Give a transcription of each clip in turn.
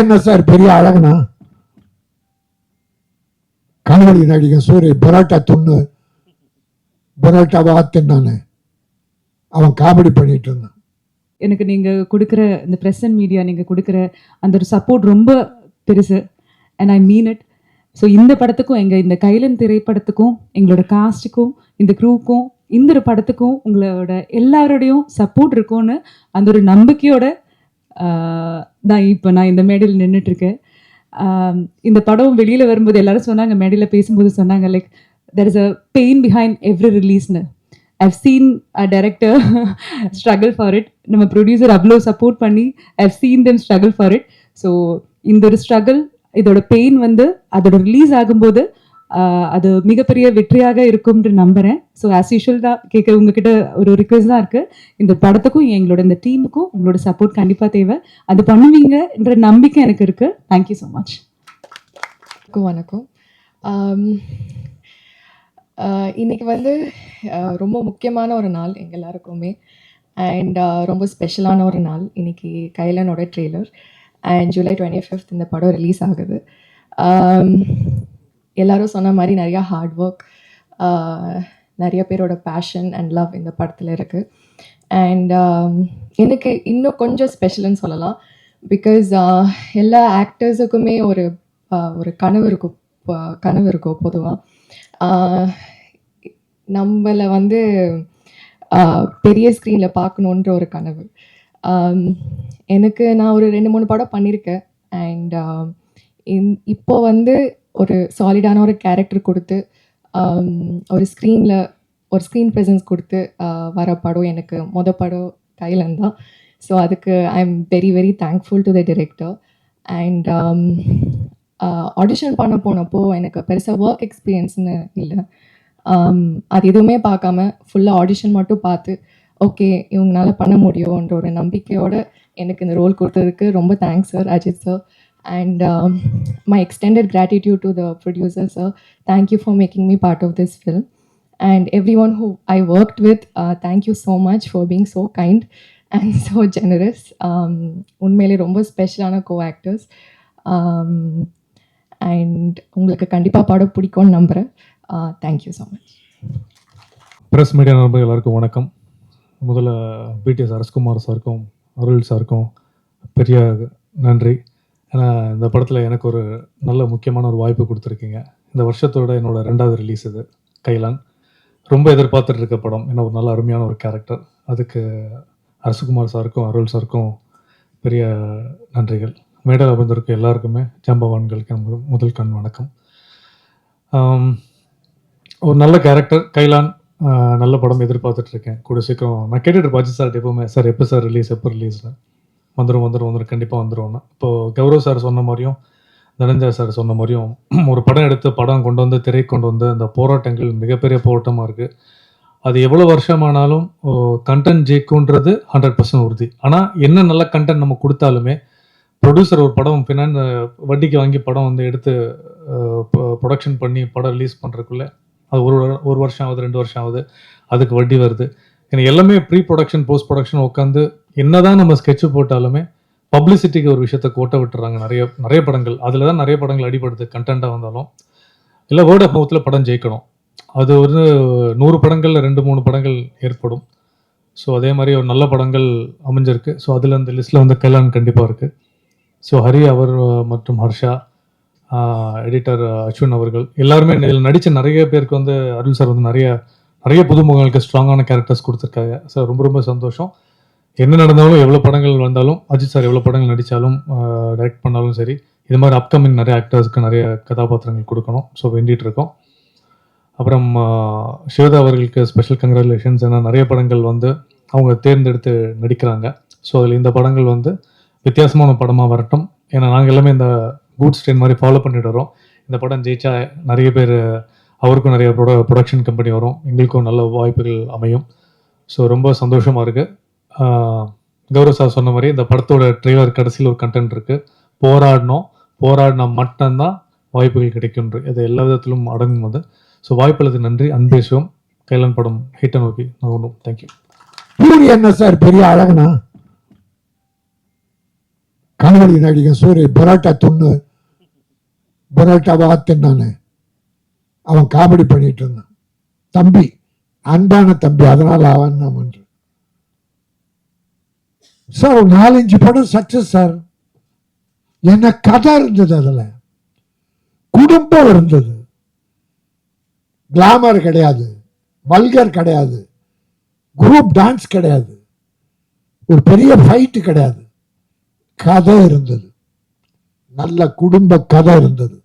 என்ன சார் பெரிய அழகுனா? கணவழி நடிகன் சூரிய பரோட்டா துண்ணு. பரோட்டாவாக தின்னானு அவன் காமெடி பண்ணிட்டு இருந்தான். எனக்கு நீங்கள் கொடுக்குற இந்த ப்ரெஸ் அண்ட் மீடியா நீங்கள் கொடுக்குற அந்த ஒரு சப்போர்ட் ரொம்ப பெருசு and I mean it so இந்த படத்துக்கும் எங்கள் இந்த கைலன் திரைப்படத்துக்கும் எங்களோட காஸ்ட்டுக்கும் இந்த க்ரூக்கும் இந்த ஒரு படத்துக்கும் உங்களோட எல்லாரோடையும் சப்போர்ட் இருக்கும்னு அந்த ஒரு நம்பிக்கையோட தான் இப்போ நான் இந்த மேடையில் நின்றுட்டுருக்கேன் இந்த படம் வெளியில் வரும்போது எல்லாரும் சொன்னாங்க மேடையில் பேசும்போது சொன்னாங்க like there is a pain behind every ரிலீஸ்னு I've seen a director struggle for it நம்ம ப்ரொடியூசர் அவ்வளோ சப்போர்ட் பண்ணி I've seen them struggle for it so இந்த ஒரு ஸ்ட்ரகிள் இதோட பெயின் வந்து அதோட ரிலீஸ் ஆகும்போது அது மிகப்பெரிய வெற்றியாக இருக்கும்னு நம்புறேன். ஸோ ஆஸ் யூஷுவல் தான் கேட்க உங்ககிட்ட ஒரு ரிக்வெஸ்ட் தான் இருக்கு. இந்த படத்துக்கும் எங்களோட இந்த டீமுக்கும் உங்களோட சப்போர்ட் கண்டிப்பாக தேவை. அது பண்ணுவீங்கன்ற நம்பிக்கை எனக்கு இருக்கு. தேங்க்யூ ஸோ மச் வணக்கம் வணக்கம். இன்னைக்கு வந்து ரொம்ப முக்கியமான ஒரு நாள் எங்கள் எல்லாருக்குமே. அண்ட் ரொம்ப ஸ்பெஷலான ஒரு நாள் இன்னைக்கு கைலனோட trailer and July twenty fifth இந்த படம் ரிலீஸ் ஆகுது. எல்லாரும் சொன்ன மாதிரி நிறையா ஹார்ட் ஒர்க் நிறைய பேரோட பேஷன் அண்ட் லவ் இந்த படத்தில் இருக்குது அண்ட் எனக்கு இன்னும் கொஞ்சம் ஸ்பெஷல்னு சொல்லலாம். பிகாஸ் எல்லா ஆக்டர்ஸுக்குமே ஒரு ஒரு கனவு இருக்கும். ப- கனவு இருக்கும் பொதுவாக நம்மளை வந்து பெரிய ஸ்க்ரீனில் பார்க்கணுன்ற ஒரு கனவு. எனக்கு நான் ஒரு ரெண்டு மூணு படம் பண்ணியிருக்கேன் அண்ட் இப்போ வந்து ஒரு சாலிடான ஒரு கேரக்டர் கொடுத்து um, ஒரு ஸ்க்ரீனில் ஒரு ஸ்க்ரீன் ப்ரெசன்ஸ் கொடுத்து uh, வர படம் எனக்கு மொத படம் கைலன் தான். ஸோ அதுக்கு I am very very thankful to the director and audition பண்ண போனப்போ எனக்கு பெருசாக ஒர்க் எக்ஸ்பீரியன்ஸ்னு இல்லை. Um, அது எதுவுமே பார்க்காம ஃபுல்லாக ஆடிஷன் மட்டும் பார்த்து ஓகே இவங்களால பண்ண முடியும்ன்ற ஒரு நம்பிக்கையோடு எனக்கு இந்த ரோல் கொடுத்ததுக்கு ரொம்ப thanks sir Ajith sir And my extended gratitude to the producer sir thank you for making me part of this film and everyone who I worked with, uh, thank you so much for being so kind and so generous. Um, உண்மையிலே ரொம்ப ஸ்பெஷலான co actors and உங்களுக்கு கண்டிப்பாக படம் பிடிக்கும்னு நம்புகிறேன் thank you so much press media நண்பர்கள் எல்லாருக்கும் வணக்கம் முதல்ல பிடிஎஸ் அரஸ்குமார் சாருக்கும் அருள் சாருக்கும் பெரிய நன்றி ஏன்னா இந்த படத்தில் எனக்கு ஒரு நல்ல முக்கியமான ஒரு வாய்ப்பு கொடுத்துருக்கீங்க. இந்த வருஷத்தோட என்னோட ரெண்டாவது ரிலீஸ் இது கைலான். ரொம்ப எதிர்பார்த்துட்டு இருக்க படம். ஏன்னா ஒரு நல்ல அருமையான ஒரு கேரக்டர் அதுக்கு அரசுகுமார் சாருக்கும் அருள் சாருக்கும் பெரிய நன்றிகள். மேடல் அமர்ந்திருக்க எல்லாருக்குமே ஜாம்பவான்களுக்கு முதல் கண் வணக்கம். ஒரு நல்ல கேரக்டர் கைலான். நல்ல படம் எதிர்பார்த்துட்டு இருக்கேன் கூட சீக்கிரம் நான் கேட்டுட்டு இருப்பேன். சார் எப்பவுமே சார் எப்போ சார் ரிலீஸ் எப்போ ரிலீஸ்னு வந்துடும் வந்துடும் வந்துடும் கண்டிப்பாக வந்துடும்னு இப்போது கௌரவ் சார் சொன்ன மாதிரியும் தனஞ்சா சார் சொன்ன மாதிரியும் ஒரு படம் எடுத்து படம் கொண்டு வந்து திரை கொண்டு வந்து அந்த போராட்டங்கள் மிகப்பெரிய போராட்டமாக இருக்குது அது எவ்வளோ வருஷமானாலும் கண்டென்ட் ஜெயிக்கும்ன்றது ஹண்ட்ரட் பர்சன்ட் உறுதி. ஆனால் என்ன நல்ல கண்டென்ட் நம்ம கொடுத்தாலுமே ப்ரொடியூசர் ஒரு படம் பின்னாடி வட்டிக்கு வாங்கி படம் வந்து எடுத்து ப்ரொடக்ஷன் பண்ணி படம் ரிலீஸ் பண்ணுறதுக்குள்ளே அது ஒரு ஒரு வருஷம் ஆகுது ரெண்டு வருஷம் ஆகுது அதுக்கு வட்டி வருது. ஏன்னா எல்லாமே ப்ரீ ப்ரொடக்ஷன் போஸ்ட் ப்ரொடக்ஷன் உட்காந்து என்னதான் நம்ம ஸ்கெட்ச் போட்டாலுமே பப்ளிசிட்டிக்கு ஒரு விஷயத்த கோட்டை விட்டுறாங்க. நிறைய நிறைய படங்கள். அதில் தான் நிறைய படங்கள் அடிபடுது கண்டென்ட்டாக வந்தாலும். இல்லை வேர்ட் ஆஃப் மவுத்தில் படம் ஜெயிக்கணும். அது ஒரு நூறு படங்களில் ரெண்டு மூணு படங்கள் ஏற்படும். ஸோ அதே மாதிரி ஒரு நல்ல படங்கள் அமைஞ்சிருக்கு. ஸோ அதில் அந்த லிஸ்ட்டில் வந்து கல்யாண் கண்டிப்பாக இருக்குது ஸோ ஹரி அவர் மற்றும் ஹர்ஷா எடிட்டர் அஸ்வின் அவர்கள் எல்லாருமே இதில் நடித்த நிறைய பேருக்கு வந்து அருள் சார் வந்து நிறைய நிறைய புதுமுகங்களுக்கு ஸ்ட்ராங்கான கேரக்டர்ஸ் கொடுத்துருக்காங்க. ஸோ ரொம்ப ரொம்ப சந்தோஷம். என்ன நடந்தாலும் எவ்வளோ படங்கள் வந்தாலும் அஜித் சார் எவ்வளோ படங்கள் நடித்தாலும் டைரக்ட் பண்ணாலும் சரி இது மாதிரி அப்கமிங் நிறைய ஆக்டர்ஸ்க்கு நிறைய கதாபாத்திரங்கள் கொடுக்கணும். ஸோ வேண்டிகிட்டு இருக்கோம். அப்புறம் சிவதா அவர்களுக்கு ஸ்பெஷல் கங்க்ராச்சுலேஷன்ஸ் ஏன்னா நிறைய படங்கள் வந்து அவங்க தேர்ந்தெடுத்து நடிக்கிறாங்க. ஸோ அதில் இந்த படங்கள் வந்து வித்தியாசமான படமாக வரட்டும். ஏன்னா நாங்கள் எல்லாமே இந்த கூட்ஸ் ட்ரெயின் மாதிரி ஃபாலோ பண்ணிட்டு வரோம் இந்த படம் ஜெயிச்சா நிறைய பேர் அவருக்கும் நிறைய ப்ரொட ப்ரொடக்ஷன் கம்பெனி வரும். எங்களுக்கும் நல்ல வாய்ப்புகள் அமையும். ஸோ ரொம்ப சந்தோஷமாக இருக்குது கௌரவ் சார் சொன்ன மாதிரி இந்த படத்தோட ட்ரெய்லர் கடைசியில் ஒரு கண்டென்ட் இருக்குது போராடணும். போராடினா மட்டும்தான் வாய்ப்புகள் கிடைக்கும்ன்று இது எல்லா விதத்திலும் அடங்கும் அது ஸோ வாய்ப்புகளுக்கு நன்றி. அன்பேசுவோம் கைலன் படம் ஹிட் நோக்கி நகரும் தேங்க்யூ சூரிய என்ன சார்? பெரிய அழகுனா? கணவழி நடிகன் சூரிய பரோட்டா துண்ணு. பரோட்டாவா தின்னானே அவன் காமெடி பண்ணிட்டு இருந்தான். தம்பி அன்பான தம்பி. அதனால அவன் நான் சார் ஒரு நாலஞ்சு படம் சக்சஸ் சார். என்ன கதை இருந்தது அதில். குடும்பம் இருந்தது. கிளாமர் கிடையாது. வல்கர் கிடையாது. குரூப் டான்ஸ் கிடையாது. ஒரு பெரிய ஃபைட்டு கிடையாது. கதை இருந்தது. நல்ல குடும்ப கதை இருந்தது.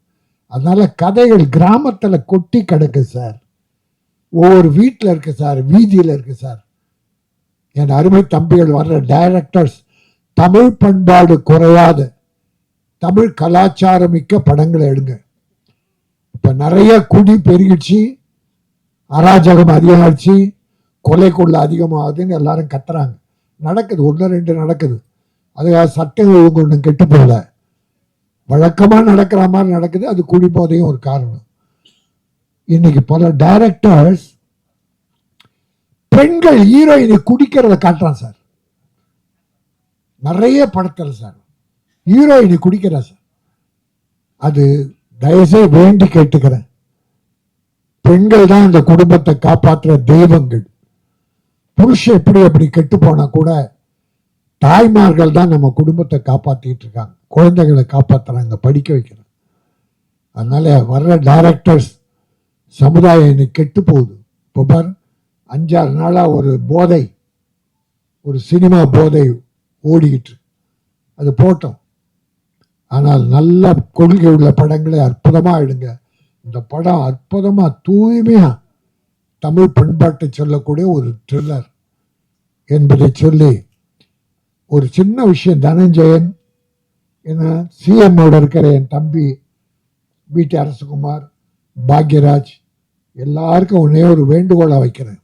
அதனால கதைகள் கிராமத்தில் கொட்டி கிடக்கு சார். ஒவ்வொரு வீட்டில் இருக்கு சார் வீதியில் இருக்கு சார். என் அருமை தம்பிகள் வர்ற டைரக்டர்ஸ் தமிழ் பண்பாடு குறையாத தமிழ் கலாச்சாரம் மிக்க படங்களை எடுங்க. இப்போ நிறைய குடி பெருகிடுச்சு அராஜகம் அதிகமாகிடுச்சு கொலை கொள்ள அதிகமாகுதுன்னு எல்லாரும் கத்துறாங்க. நடக்குது ஒன்று ரெண்டு நடக்குது. அதுக்காக சட்டம் ஒழுங்கு ஒன்றும் கெட்டு போகல. வழக்கமாக நடக்கிற மாதிரி நடக்குது அது குடி போதையும் ஒரு காரணம். இன்னைக்கு பல டைரக்டர்ஸ் பெண்கள் ஹீரோயினை குடிக்கிறத காட்டுறான் சார். நிறைய படத்தில் சார். ஹீரோயினை குடிக்கிறா சார். அது தயவுசெய்து வேண்டி கேட்டுக்கிறேன். பெண்கள் தான் இந்த குடும்பத்தை காப்பாற்றுற தெய்வங்கள். புருஷன் எப்படி அப்படி கெட்டு போனா கூட தாய்மார்கள் தான் நம்ம குடும்பத்தை காப்பாற்றிக்கிட்டு இருக்காங்க. குழந்தைகளை காப்பாற்றுறாங்க படிக்க வைக்கிறாங்க. அதனால வர்ற டைரக்டர்ஸ் சமுதாயம் இன்னைக்கு கெட்டு போகுது. இப்போ பாரு அஞ்சாறு நாளாக ஒரு போதை ஒரு சினிமா போதை ஓடிக்கிட்டு அது போட்டோம். ஆனால் நல்ல கொள்கை உள்ள படங்களை அற்புதமாக எடுங்க. இந்த படம் அற்புதமாக தூய்மையாக தமிழ் பண்பாட்டை சொல்லக்கூடிய ஒரு த்ரில்லர் என்பதை சொல்லி ஒரு சின்ன விஷயம் தனஞ்சயன் என்ன சிஎம்மோட இருக்கிற என் தம்பி பிடி அரசகுமார் பாக்யராஜ் எல்லாருக்கும் உன்னே ஒரு வேண்டுகோளாக வைக்கிறேன்.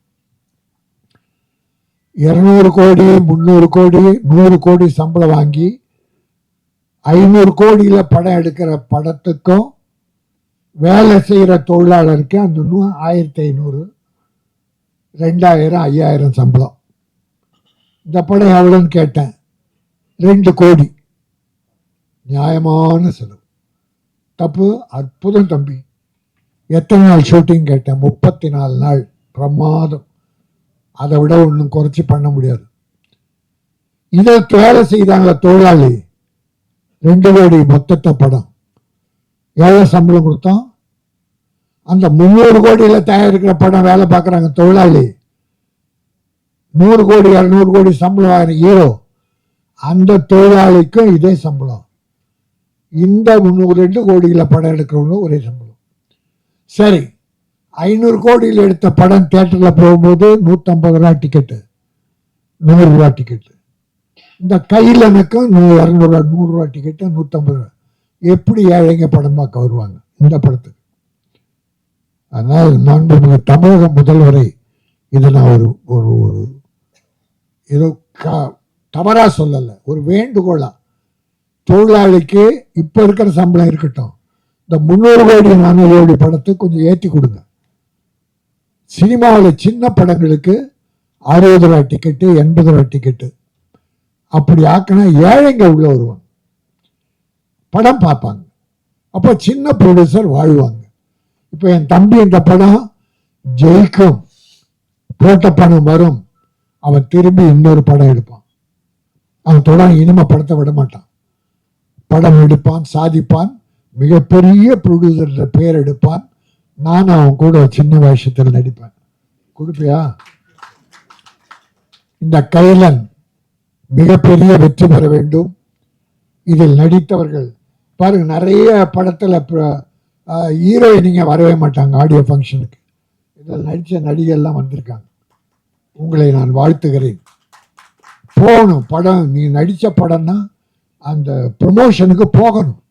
இருநூறு கோடி முந்நூறு கோடி நூறு கோடி சம்பளம் வாங்கி ஐநூறு கோடியில் படம் எடுக்கிற படத்துக்கும் வேலை செய்கிற தொழிலாளருக்கு அந்த நூ- ஆயிரத்தி ஐநூறு ரெண்டாயிரம் ஐயாயிரம் சம்பளம். இந்த படம் எவ்வளோன்னு கேட்டேன். ரெண்டு கோடி. நியாயமான செலவு. தப்பு அற்புதம் தம்பி. எத்தனை நாள் ஷூட்டிங் கேட்டேன்? முப்பத்தி நாலு நாள். பிரமாதம். அதை விட ஒன்றும் குறைச்சி பண்ண முடியாது. இதை வேலை செய்தாங்க தொழிலாளி. ரெண்டு கோடி மொத்தத்தை படம் எவ்வளோ சம்பளம் கொடுத்தோம். அந்த முந்நூறு கோடியில் தயாரிக்கிற படம் வேலை பார்க்குறாங்க தொழிலாளி. நூறு கோடி இரநூறு கோடி சம்பளம் ஆகிற ஹீரோ. அந்த தொழிலாளிக்கும் இதே சம்பளம். இந்த முந்நூறு ரெண்டு கோடியில் படம் எடுக்கிறவங்களும் ஒரே சம்பளம். சரி ஐநூறு கோடியில் எடுத்த படம் தேட்டரில் போகும்போது நூற்றம்பது ரூபா டிக்கெட்டு நூறு ரூபா டிக்கெட்டு இந்த கையிலனுக்கும் நூ இரநூறுவா நூறுரூவா டிக்கெட்டு நூற்றம்பது ரூபா எப்படி ஏழைங்க படமாக வருவாங்க இந்த படத்துக்கு? அதனால் மாண்புமிகு தமிழக முதல்வரை இதை நான் ஒரு ஒரு ஒரு ஏதோ கா தவறாக சொல்லலை. ஒரு வேண்டுகோளாக தொழிலாளிக்கு இப்போ இருக்கிற சம்பளம் இருக்கட்டும். இந்த முந்நூறு கோடி நானூறு கோடி படத்தை கொஞ்சம் ஏற்றி கொடுங்க. சினிமாவில் சின்ன படங்களுக்கு அறுபது ரூபா டிக்கெட்டு எண்பது ரூபா டிக்கெட்டு அப்படி ஆக்கினா ஏழைங்க உள்ள வருவாங்க. படம் பார்ப்பாங்க. அப்போ சின்ன ப்ரொடியூசர் வாழ்வாங்க. இப்போ என் தம்பி இந்த படம் ஜெயிக்கும். போட்ட பணம் வரும். அவன் திரும்பி இன்னொரு படம் எடுப்பான். அவன் தொடர் இனிமே படத்தை விட மாட்டான். படம் எடுப்பான் சாதிப்பான் மிகப்பெரிய ப்ரொடியூசர் பேர் எடுப்பான். நானும் அவன் கூட சின்ன வயசத்தில் நடிப்பேன். கொடுப்பியா? இந்த கைலன் மிகப்பெரிய வெற்றி பெற வேண்டும். இதில் நடித்தவர்கள் பாருங்க நிறைய படத்தில் ஹீரோயினிங்க வரவே மாட்டாங்க ஆடியோ ஃபங்க்ஷனுக்கு இதில் நடித்த நடிகர்லாம் வந்திருக்காங்க. உங்களை நான் வாழ்த்துகிறேன். போகணும் படம் நீ நடித்த படம்னா அந்த ப்ரொமோஷனுக்கு போகணும்.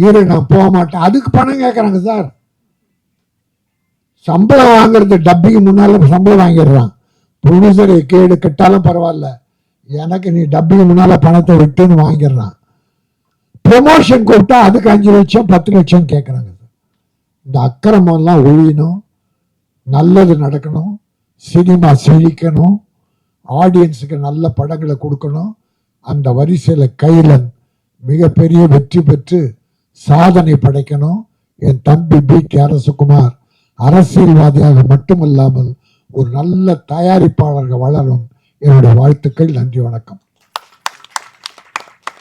ஹீரோ நான் போக மாட்டேன். அதுக்கு பணம் கேட்குறாங்க சார். சம்பளம் வாங்குறது டப்பிக்கு முன்னால சம்பளம் வாங்கிடுறான். ப்ரொடியூசர் கேடு கிட்டாலும் பரவாயில்ல. எனக்கு நீ டப்பிக்கு முன்னால பணத்தை விட்டுன்னு வாங்கிடுறான். ப்ரொமோஷன் கொடுத்தா அதுக்கு அஞ்சு லட்சம் பத்து லட்சம் கேட்குறாங்க இந்த அக்கிரமெல்லாம் ஒழியணும். நல்லது நடக்கணும். சினிமா செழிக்கணும். ஆடியன்ஸுக்கு நல்ல படங்களை கொடுக்கணும். அந்த வரிசையில் கைலன் மிகப்பெரிய வெற்றி பெற்று சாதனை படைக்கணும். என் தம்பி பி கே அரசகுமார். அரசியல்வாதியாக மட்டுமல்லாமல் ஒரு நல்ல தயாரிப்பாளர்கள் வளரும். என்னுடைய வாழ்த்துக்கள் நன்றி வணக்கம்.